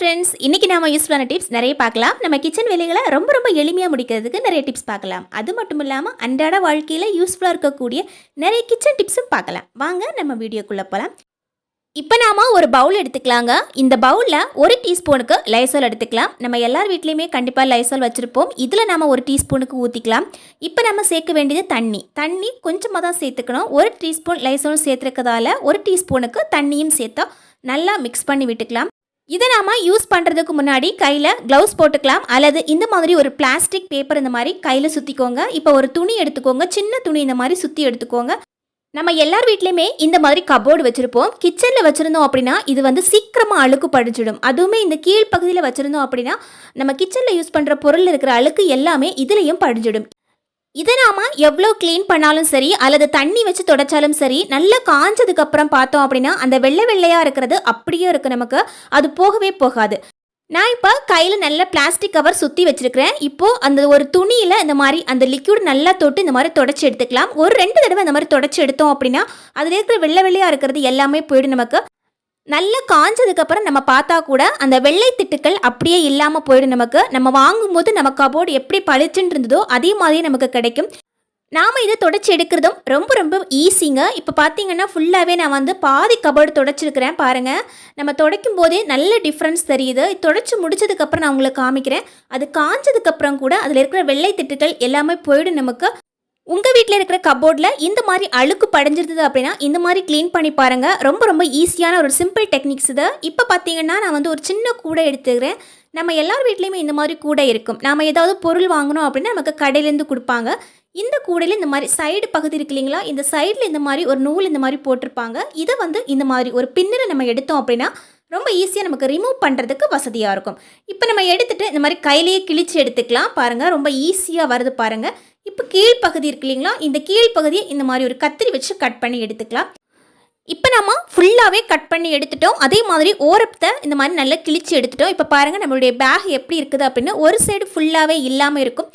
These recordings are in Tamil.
ஃப்ரெண்ட்ஸ் இன்னைக்கு நாம யூஸ்ஃபுல்லான டிப்ஸ் நிறைய பார்க்கலாம். நம்ம கிச்சன் வேலைகளை ரொம்ப ரொம்ப எளிமையாக முடிக்கிறதுக்கு நிறைய டிப்ஸ் பார்க்கலாம். அது மட்டும் இல்லாமல் அன்றாட வாழ்க்கையில் யூஸ்ஃபுல்லாக இருக்கக்கூடிய நிறைய கிச்சன் டிப்ஸும் பார்க்கலாம். வாங்க நம்ம வீடியோக்குள்ளே போகலாம் இப்போ நாம ஒரு பவுல் எடுத்துக்கலாங்க. இந்த பவுலில் ஒரு டீஸ்பூனுக்கு லைசால் எடுத்துக்கலாம். நம்ம எல்லார் வீட்லேயுமே கண்டிப்பாக லைசால் வச்சுருப்போம். இதில் நாம் ஒரு டீஸ்பூனுக்கு ஊற்றிக்கலாம் இப்போ நம்ம சேர்க்க வேண்டியது தண்ணி. தண்ணி கொஞ்சமாக தான் சேர்த்துக்கணும். ஒரு டீஸ்பூன் லைசாலும் சேர்த்துருக்கதால ஒரு டீஸ்பூனுக்கு தண்ணியும் சேர்த்தா நல்லா மிக்ஸ் பண்ணி விட்டுக்கலாம். இதை நாம் யூஸ் பண்ணுறதுக்கு முன்னாடி கையில் க்ளவுஸ் போட்டுக்கலாம். அல்லது இந்த மாதிரி ஒரு பிளாஸ்டிக் பேப்பர் இந்த மாதிரி கையில் சுற்றிக்கோங்க இப்போ ஒரு துணி எடுத்துக்கோங்க. சின்ன துணி இந்த மாதிரி சுற்றி எடுத்துக்கோங்க. நம்ம எல்லார் வீட்லேயுமே இந்த மாதிரி கபோர்டு வச்சுருப்போம். கிச்சனில் வச்சுருந்தோம் அப்படின்னா இது வந்து சீக்கிரமாக அழுக்கு படிச்சிடும் அதுவுமே இந்த கீழ் பகுதியில் வச்சுருந்தோம் அப்படின்னா நம்ம கிச்சனில் யூஸ் பண்ணுற பொருள் இருக்கிற அழுக்கு எல்லாமே இதுலேயும் படிஞ்சிடும். இதை நாம எவ்வளோ க்ளீன் பண்ணாலும் சரி அல்லது தண்ணி வச்சு தொடச்சாலும் சரி நல்லா காஞ்சதுக்கு அப்புறம் பார்த்தோம் அப்படின்னா அந்த வெள்ளை வெள்ளையாக இருக்கிறது அப்படியே இருக்கு நமக்கு. அது போகவே போகாது. நான் இப்போ கையில் நல்ல பிளாஸ்டிக் கவர் சுற்றி வச்சுருக்கிறேன். இப்போது அந்த ஒரு துணியில் இந்த மாதிரி அந்த லிக்யூட் நல்லா தொட்டு இந்த மாதிரி தொடச்சி எடுத்துக்கலாம். ஒரு ரெண்டு தடவை இந்த மாதிரி தொடச்சி எடுத்தோம் அப்படின்னா அதில் இருக்கிற வெள்ளை வெள்ளையாக இருக்கிறது எல்லாமே போயிடும் நமக்கு. நல்லா காஞ்சதுக்கப்புறம் நம்ம பார்த்தா கூட அந்த வெள்ளை திட்டுக்கள் அப்படியே இல்லாமல் போயிடும் நமக்கு. நம்ம வாங்கும்போது நம்ம கபோர்டு எப்படி பளிச்சுன்னு இருந்ததோ அதே மாதிரி நமக்கு கிடைக்கும். நாம் இதை தொடச்சி எடுக்கிறதும் ரொம்ப ரொம்ப ஈஸிங்க இப்போ பார்த்தீங்கன்னா ஃபுல்லாகவே நான் வந்து பாதி கபோர்டு தொடச்சிருக்கிறேன் பாருங்கள் நம்ம துடைக்கும் போதே நல்ல டிஃப்ரென்ஸ் தெரியுது. தொடச்சி முடிச்சதுக்கப்புறம் நான் உங்களுக்கு காமிக்கிறேன். அது காஞ்சதுக்கப்புறம் கூட அதில் இருக்கிற வெள்ளை திட்டுக்கள் எல்லாமே போயிடும் நமக்கு. உங்கள் வீட்டில் இருக்கிற கபோர்டில் இந்த மாதிரி அழுக்கு படைஞ்சிருந்தது அப்படின்னா இந்த மாதிரி க்ளீன் பண்ணி பாருங்கள் ரொம்ப ரொம்ப ஈஸியான ஒரு சிம்பிள் டெக்னிக்ஸ் இது. இப்போ பார்த்தீங்கன்னா நான் வந்து ஒரு சின்ன கூடை எடுத்துக்கிறேன். நம்ம எல்லார் வீட்லேயுமே இந்த மாதிரி கூடை இருக்கும். நாம் ஏதாவது பொருள் வாங்கணும் அப்படின்னா நமக்கு கடையிலேருந்து கொடுப்பாங்க. இந்த கூடையில் இந்த மாதிரி சைடு பகுதி இருக்கு இல்லைங்களா? இந்த சைடில் இந்த மாதிரி ஒரு நூல் இந்த மாதிரி போட்டிருப்பாங்க. இதை வந்து இந்த மாதிரி ஒரு பின்னில் நம்ம எடுத்தோம் அப்படின்னா ரொம்ப ஈஸியாக நமக்கு ரிமூவ் பண்ணுறதுக்கு வசதியாக இருக்கும். இப்போ நம்ம எடுத்துகிட்டு இந்த மாதிரி கையிலேயே கிழிச்சு எடுத்துக்கலாம். பாருங்கள் ரொம்ப ஈஸியாக வருது பாருங்கள் இப்போ கீழ்ப்பகுதி இருக்கு இல்லைங்களா? இந்த கீழ்ப்பகுதியை இந்த மாதிரி ஒரு கத்திரி வச்சு கட் பண்ணி எடுத்துக்கலாம். இப்போ நம்ம ஃபுல்லாகவே கட் பண்ணி எடுத்துட்டோம். அதே மாதிரி ஓரத்தை இந்த மாதிரி நல்லா கிழிச்சு எடுத்துட்டோம். இப்போ பாருங்கள் நம்மளுடைய பேக் எப்படி இருக்குது அப்படின்னு ஒரு சைடு ஃபுல்லாகவே இல்லாமல் இருக்கும்.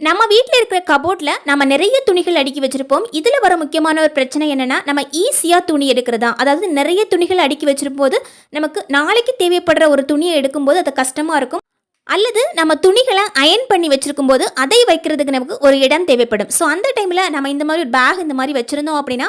நம்ம வீட்டில் இருக்கிற கபோர்டில் நம்ம நிறைய துணிகள் அடுக்கி வச்சுருப்போம். இதில் வர முக்கியமான ஒரு பிரச்சனை என்னென்னா நம்ம ஈஸியாக துணி எடுக்கிறதா? அதாவது நிறைய துணிகள் அடுக்கி வச்சிருக்கும் போது நமக்கு நாளைக்கு தேவைப்படுற ஒரு துணியை எடுக்கும்போது அது கஷ்டமாக இருக்கும். அல்லது நம்ம துணிகளை அயன் பண்ணி வச்சிருக்கும் போது அதை வைக்கிறதுக்கு நமக்கு ஒரு இடம் தேவைப்படும். ஸோ அந்த டைமில் நம்ம இந்த மாதிரி ஒரு பேக் இந்த மாதிரி வச்சுருந்தோம் அப்படின்னா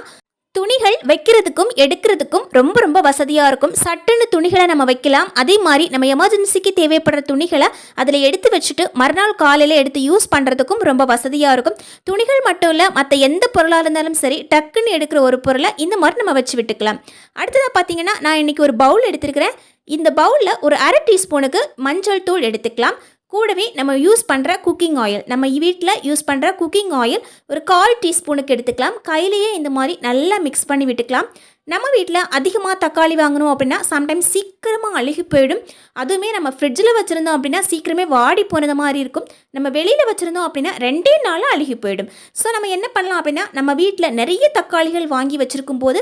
துணிகள் வைக்கிறதுக்கும் எடுக்கிறதுக்கும் ரொம்ப ரொம்ப வசதியாக இருக்கும். சட்டுன்னு துணிகளை நம்ம வைக்கலாம். அதே மாதிரி நம்ம எமர்ஜென்சிக்கு தேவைப்படுற துணிகளை அதில் எடுத்து வச்சுட்டு மறுநாள் காலையில் எடுத்து யூஸ் பண்ணுறதுக்கும் ரொம்ப வசதியாக இருக்கும். துணிகள் மட்டும் இல்லை மற்ற எந்த பொருளாக இருந்தாலும் சரி டக்குன்னு எடுக்கிற ஒரு பொருளை இந்த மாதிரி நம்ம வச்சு விட்டுக்கலாம். அடுத்ததாக பார்த்தீங்கன்னா நான் இன்றைக்கி ஒரு பவுல் எடுத்திருக்கிறேன். இந்த பவுலில் ஒரு அரை டீஸ்பூனுக்கு மஞ்சள் தூள் எடுத்துக்கலாம். கூடவே நம்ம யூஸ் பண்ணுற குக்கிங் ஆயில் நம்ம வீட்டில் யூஸ் பண்ணுற குக்கிங் ஆயில் ஒரு கால் டீஸ்பூனுக்கு எடுத்துக்கலாம். கையிலேயே இந்த மாதிரி நல்லா மிக்ஸ் பண்ணி விட்டுக்கலாம். நம்ம வீட்டில் அதிகமாக தக்காளி வாங்கணும் அப்படின்னா சம்டைம்ஸ் சீக்கிரமாக அழுகி போயிடும். அதுவுமே நம்ம ஃப்ரிட்ஜில் வச்சுருந்தோம் அப்படின்னா சீக்கிரமே வாடி போனது மாதிரி இருக்கும். நம்ம வெளியில் வச்சுருந்தோம் அப்படின்னா ரெண்டே நாளில் அழுகி போயிடும். ஸோ நம்ம என்ன பண்ணலாம் அப்படின்னா நம்ம வீட்டில் நிறைய தக்காளிகள் வாங்கி வச்சுருக்கும் போது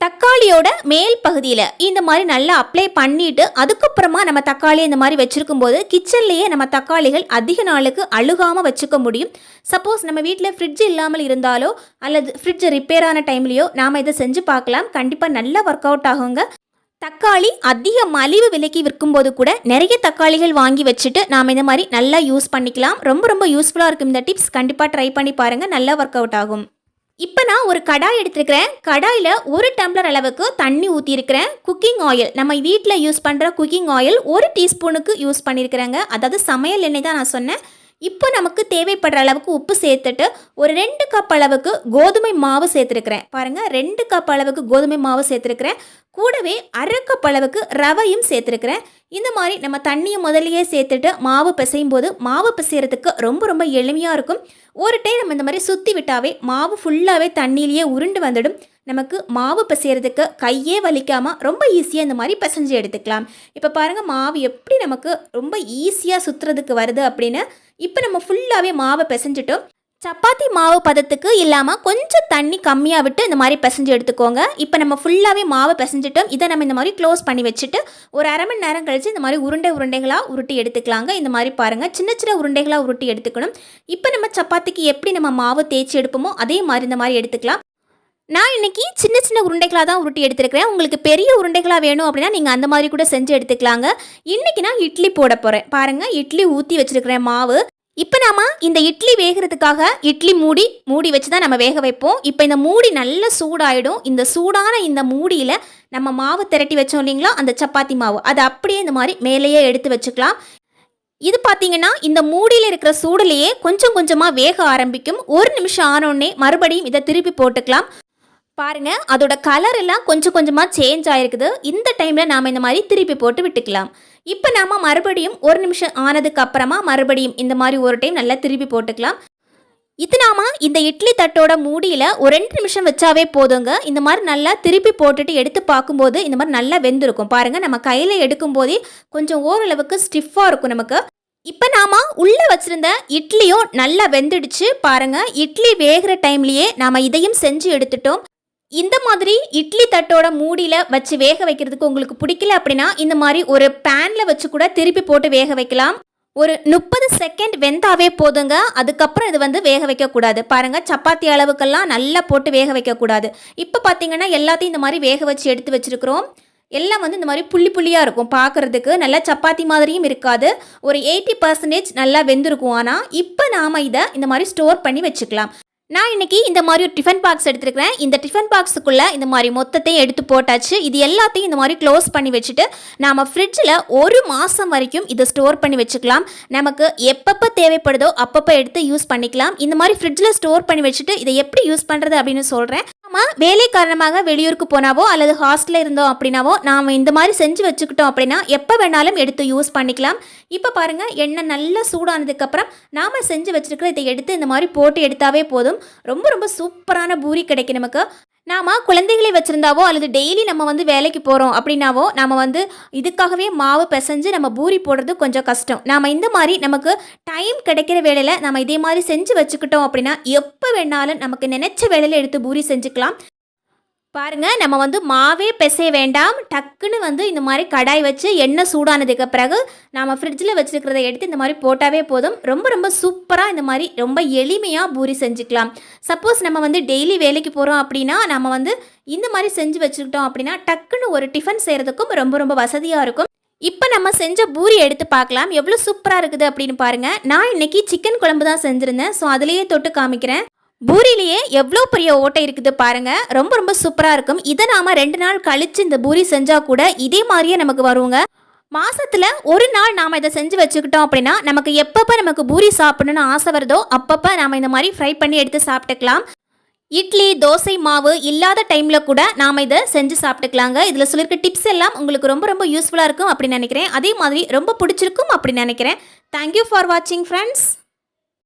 தக்காளியோட மேல் பகுதியில் இந்த மாதிரி நல்லா அப்ளை பண்ணிட்டு அதுக்கப்புறமா நம்ம தக்காளி இந்த மாதிரி வச்சுருக்கும் போது கிச்சன்லேயே நம்ம தக்காளிகள் அதிக நாளுக்கு அழுகாமல் வச்சுக்க முடியும். சப்போஸ் நம்ம வீட்டில் ஃப்ரிட்ஜ் இல்லாமல் இருந்தாலோ அல்லது ஃப்ரிட்ஜ் ரிப்பேர் ஆன டைம்லேயோ நாம் இதை செஞ்சு பார்க்கலாம். கண்டிப்பாக நல்லா ஒர்க் அவுட் ஆகுங்க. தக்காளி அதிக மலிவு விலைக்கு விற்கும்போது கூட நிறைய தக்காளிகள் வாங்கி வச்சுட்டு நாம் இந்த மாதிரி நல்லா யூஸ் பண்ணிக்கலாம். ரொம்ப ரொம்ப யூஸ்ஃபுல்லாக இருக்கும் இந்த டிப்ஸ் கண்டிப்பாக ட்ரை பண்ணி பாருங்கள் நல்லா ஒர்க் அவுட் ஆகும். இப்போ நான் ஒரு கடாய் எடுத்துருக்கிறேன். கடாயில் ஒரு டம்ளர் அளவுக்கு தண்ணி ஊற்றிருக்கிறேன் குக்கிங் ஆயில் நம்ம வீட்டில் யூஸ் பண்ணுற குக்கிங் ஆயில் ஒரு டீஸ்பூனுக்கு யூஸ் பண்ணியிருக்கிறேங்க அதாவது சமையல் எண்ணெய் தான் நான் சொன்னேன். இப்போ நமக்கு தேவைப்படுற அளவுக்கு உப்பு சேர்த்துட்டு ஒரு ரெண்டு கப் அளவுக்கு கோதுமை மாவு சேர்த்துருக்கிறேன். பாருங்கள் ரெண்டு கப் அளவுக்கு கோதுமை மாவு சேர்த்துருக்கிறேன். கூடவே அரை கப் அளவுக்கு ரவையும் சேர்த்துருக்கிறேன். இந்த மாதிரி நம்ம தண்ணியை முதலையே சேர்த்துட்டு மாவு பிசையும் போது மாவு பிசைகிறதுக்கு ரொம்ப ரொம்ப எளிமையாக இருக்கும். ஒரு டைம் நம்ம இந்த மாதிரி சுற்றி விட்டாவே மாவு ஃபுல்லாகவே தண்ணியிலேயே உருண்டு வந்துடும். நமக்கு மாவு பிசைகிறதுக்கு கையே வலிக்காமல் ரொம்ப ஈஸியாக இந்த மாதிரி பிசைஞ்சு எடுத்துக்கலாம். இப்போ பாருங்கள் மாவு எப்படி நமக்கு ரொம்ப ஈஸியாக சுற்றுறதுக்கு வருது அப்படின்னு இப்போ நம்ம ஃபுல்லாகவே மாவை பிசைஞ்சிட்டோம். சப்பாத்தி மாவு பதத்துக்கு இல்லாமல் கொஞ்சம் தண்ணி கம்மியாக விட்டு இந்த மாதிரி பிசைஞ்சு எடுத்துக்கோங்க. இப்போ நம்ம ஃபுல்லாகவே மாவை பிசைஞ்சிட்டோம். இதை நம்ம இந்த மாதிரி க்ளோஸ் பண்ணி வச்சுட்டு ஒரு அரை மணி நேரம் கழித்து இந்த மாதிரி உருண்டை உருண்டைகளாக உருட்டி எடுத்துக்கலாங்க. இந்த மாதிரி பாருங்கள் சின்ன சின்ன உருண்டைகளாக உருட்டி எடுத்துக்கணும். இப்போ நம்ம சப்பாத்திக்கு எப்படி நம்ம மாவு தேய்ச்சி எடுப்போமோ அதே மாதிரி இந்த மாதிரி எடுத்துக்கலாம். நான் இன்னைக்கு சின்ன சின்ன உருண்டைகளாக தான் உருட்டி எடுத்துருக்கிறேன். உங்களுக்கு பெரிய உருண்டைகளாக வேணும் அப்படின்னா நீங்கள் அந்த மாதிரி கூட செஞ்சு எடுத்துக்கலாங்க. இன்னைக்கு நான் இட்லி போட போகிறேன் பாருங்கள் இட்லி ஊற்றி வச்சிருக்கிறேன் மாவு. இப்போ நாம இந்த இட்லி வேகிறதுக்காக இட்லி மூடி மூடி வச்சு தான் நம்ம வேக வைப்போம். இப்போ இந்த மூடி நல்ல சூடாயிடும். இந்த சூடான இந்த மூடியில் நம்ம மாவு திரட்டி வச்சோம் இல்லைங்களா? அந்த சப்பாத்தி மாவு. அதை அப்படியே இந்த மாதிரி மேலேயே எடுத்து வச்சுக்கலாம். இது பார்த்தீங்கன்னா இந்த மூடியில் இருக்கிற சூடுலேயே கொஞ்சம் கொஞ்சமாக வேக ஆரம்பிக்கும். ஒரு நிமிஷம் ஆனோடனே மறுபடியும் இதை திருப்பி போட்டுக்கலாம். பாருங்க அதோட கலர் எல்லாம் கொஞ்சம் கொஞ்சமாக சேஞ்ச் ஆயிருக்குது. இந்த டைமில் நாம் இந்த மாதிரி திருப்பி போட்டு விட்டுக்கலாம். இப்போ நாம மறுபடியும் ஒரு நிமிஷம் ஆனதுக்கு அப்புறமா மறுபடியும் இந்த மாதிரி ஒரு டைம் நல்லா திருப்பி போட்டுக்கலாம். இது நாம இந்த இட்லி தட்டோட மூடியில் ஒரு ரெண்டு நிமிஷம் வச்சாவே போதுங்க. இந்த மாதிரி நல்லா திருப்பி போட்டுட்டு எடுத்து பார்க்கும்போது இந்த மாதிரி நல்லா வெந்திருக்கும். பாருங்கள் நம்ம கையில் எடுக்கும் போதே கொஞ்சம் ஓரளவுக்கு ஸ்டிஃபாக இருக்கும் நமக்கு. இப்போ நாம உள்ளே வச்சுருந்த இட்லியும் நல்லா வெந்துடுச்சு. பாருங்கள் இட்லி வேகிற டைம்லேயே நாம் இதையும் செஞ்சு எடுத்துட்டோம். இந்த மாதிரி இட்லி தட்டோட மூடியில் வச்சு வேக வைக்கிறதுக்கு உங்களுக்கு பிடிக்கல அப்படின்னா இந்த மாதிரி ஒரு பேனில் வச்சு கூட திருப்பி போட்டு வேக வைக்கலாம். ஒரு முப்பது செகண்ட் வெந்தாவே போதுங்க. அதுக்கப்புறம் இது வந்து வேக வைக்கக்கூடாது. பாருங்கள் சப்பாத்தி அளவுக்கெல்லாம் நல்லா போட்டு வேக வைக்கக்கூடாது. இப்போ பார்த்தீங்கன்னா எல்லாத்தையும் இந்த மாதிரி வேக வச்சு எடுத்து வச்சுருக்கிறோம். எல்லாம் வந்து இந்த மாதிரி புள்ளி புள்ளியாக இருக்கும் பார்க்குறதுக்கு நல்லா சப்பாத்தி மாதிரியும் இருக்காது. ஒரு எயிட்டி பர்சன்டேஜ் நல்லா வெந்திருக்கும். ஆனால் இப்போ நாம் இதை இந்த மாதிரி ஸ்டோர் பண்ணி வச்சுக்கலாம். நான் இன்னைக்கு இந்த மாதிரி ஒரு டிஃபன் பாக்ஸ் எடுத்துருக்கிறேன். இந்த டிஃபன் பாக்ஸுக்குள்ளே இந்த மாதிரி மொத்தத்தையும் எடுத்து போட்டாச்சு. இது எல்லாத்தையும் இந்த மாதிரி க்ளோஸ் பண்ணி வச்சுட்டு நாம் ஃப்ரிட்ஜில் ஒரு மாதம் வரைக்கும் இதை ஸ்டோர் பண்ணி வச்சுக்கலாம். நமக்கு எப்பப்போ தேவைப்படுதோ அப்பப்போ எடுத்து யூஸ் பண்ணிக்கலாம். இந்த மாதிரி ஃப்ரிட்ஜில் ஸ்டோர் பண்ணி வச்சுட்டு இதை எப்படி யூஸ் பண்ணுறது அப்படின்னு சொல்கிறேன் நம்ம வேலை காரணமாக வெளியூருக்கு போனாவோ அல்லது ஹாஸ்டலில் இருந்தோம் அப்படின்னாவோ நாம் இந்த மாதிரி செஞ்சு வச்சுக்கிட்டோம் அப்படின்னா எப்போ வேணாலும் எடுத்து யூஸ் பண்ணிக்கலாம். இப்போ பாருங்கள் எண்ணெய் நல்லா சூடானதுக்கப்புறம் நாம் செஞ்சு வச்சுருக்கிற இதை எடுத்து இந்த மாதிரி போட்டு எடுத்தாவே போதும். ரொம்ப ரொம்ப சூப்பரான பூரி கிடைக்கும் நமக்கு. நாம் குழந்தைகளை வச்சுருந்தாவோ அல்லது டெய்லி நம்ம வந்து வேலைக்கு போகிறோம் அப்படின்னாவோ நாம் வந்து இதுக்காகவே மாவு பிசைஞ்சு நம்ம பூரி போடுறது கொஞ்சம் கஷ்டம். நாம் இந்த மாதிரி நமக்கு டைம் கிடைக்கிற வேலையில் நம்ம இதே மாதிரி செஞ்சு வச்சுக்கிட்டோம் அப்படின்னா எப்போ வேணாலும் நமக்கு நினச்ச வேலையில் எடுத்து பூரி செஞ்சுக்கலாம். பாருங்கள் நம்ம வந்து மாவே பிசைய வேண்டாம். டக்குன்னு வந்து இந்த மாதிரி கடாய் வச்சு எண்ணெய் சூடானதுக்கு பிறகு நாம் ஃப்ரிட்ஜில் வச்சுருக்கிறத எடுத்து இந்த மாதிரி போட்டாவே போதும். ரொம்ப ரொம்ப சூப்பராக இந்த மாதிரி ரொம்ப எளிமையாக பூரி செஞ்சுக்கலாம். சப்போஸ் நம்ம வந்து டெய்லி வேலைக்கு போகிறோம் அப்படின்னா நம்ம வந்து இந்த மாதிரி செஞ்சு வச்சுக்கிட்டோம் அப்படின்னா டக்குன்னு ஒரு டிஃபன் செய்கிறதுக்கும் ரொம்ப ரொம்ப வசதியாக இருக்கும். இப்போ நம்ம செஞ்ச பூரி எடுத்து பார்க்கலாம். எவ்வளோ சூப்பராக இருக்குது அப்படின்னு பாருங்கள் நான் இன்னைக்கு சிக்கன் குழம்பு தான் செஞ்சுருந்தேன். ஸோ அதுலேயே தொட்டு காமிக்கிறேன். பூரிலேயே எவ்வளோ பெரிய ஓட்டை இருக்குது பாருங்க. ரொம்ப ரொம்ப சூப்பராக இருக்கும். இதை நாம ரெண்டு நாள் கழிச்சு இந்த பூரி செஞ்சால் கூட இதே மாதிரியே நமக்கு வருவோங்க மாசத்துல ஒரு நாள் நாம இதை செஞ்சு வச்சுக்கிட்டோம் அப்படின்னா நமக்கு எப்பப்போ நமக்கு பூரி சாப்பிடணும்னு ஆசை வருதோ அப்பப்போ நாம இந்த மாதிரி ஃப்ரை பண்ணி எடுத்து சாப்பிட்டுக்கலாம். இட்லி தோசை மாவு இல்லாத டைமில் கூட நாம் இதை செஞ்சு சாப்பிட்டுக்கலாங்க. இதில் சொல்லியிருக்க டிப்ஸ் எல்லாம் உங்களுக்கு ரொம்ப ரொம்ப யூஸ்ஃபுல்லாக இருக்கும் அப்படின்னு நினைக்கிறேன். அதே மாதிரி ரொம்ப பிடிச்சிருக்கும் அப்படின்னு நினைக்கிறேன். தேங்க்யூ ஃபார் வாட்சிங் ஃப்ரெண்ட்ஸ்